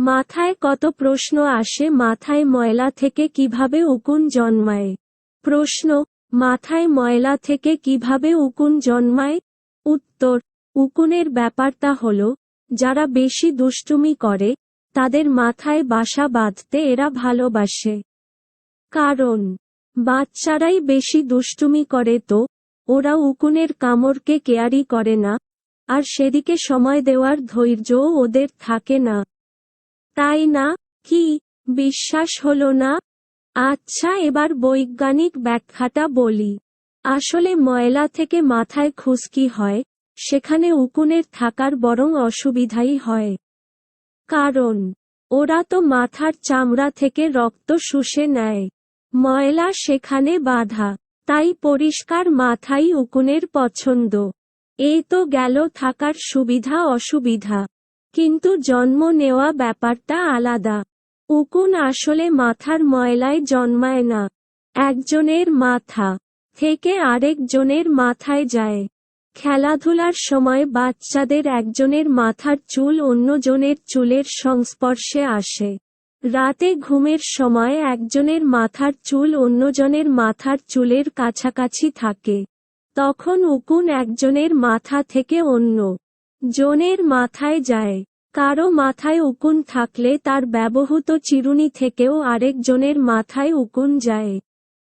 মাথায় কত প্রশ্ন আসে, মাথায় ময়লা থেকে কীভাবে উকুন জন্মায়? প্রশ্ন, মাথায় ময়লা থেকে কীভাবে উকুন জন্মায়? উত্তর, উকুনের ব্যাপারটা হল, যারা বেশি দুষ্টুমি করে, তাদের মাথায় বাসা বাঁধতে এরা ভালোবাসে। কারণ, বাচ্চারাই বেশি দুষ্টুমি করে তো, ওরা উকুনের কামড়কে কেয়ারি করে না, আর সেদিকে সময় দেওয়ার ধৈর্যও ওদের থাকে না। তাই না? কি? বিশ্বাস হলো না? আচ্ছা এবার বৈজ্ঞানিক ব্যাখ্যাটা বলি। আসলে ময়লা থেকে মাথায় খুশকি হয়, সেখানে উকুনের থাকার বরং অসুবিধাই হয়। কারণ, ওরা তো মাথার চামড়া থেকে রক্ত শুষে নেয়। ময়লা সেখানে বাধা, তাই পরিষ্কার মাথাই উকুনের পছন্দ। এই তো গেল থাকার সুবিধা অসুবিধা। কিন্তু জন্ম নেওয়া ব্যাপারটা আলাদা। উকুন আসলে মাথার ময়লায় জন্মায় না। একজনের মাথা থেকে আরেকজনের মাথায় যায়। খেলাধুলার সময় বাচ্চাদের একজনের মাথার চুল অন্যজনের চুলের সংস্পর্শে আসে। রাতে ঘুমের সময় একজনের মাথার চুল অন্যজনের মাথার চুলের কাছাকাছি থাকে। তখন উকুন একজনের মাথা থেকে অন্য জনের মাথায় যায়। কারও মাথায় উকুন থাকলে তার ব্যবহৃত চিরুনি থেকেও আরেকজনের মাথায় উকুন যায়।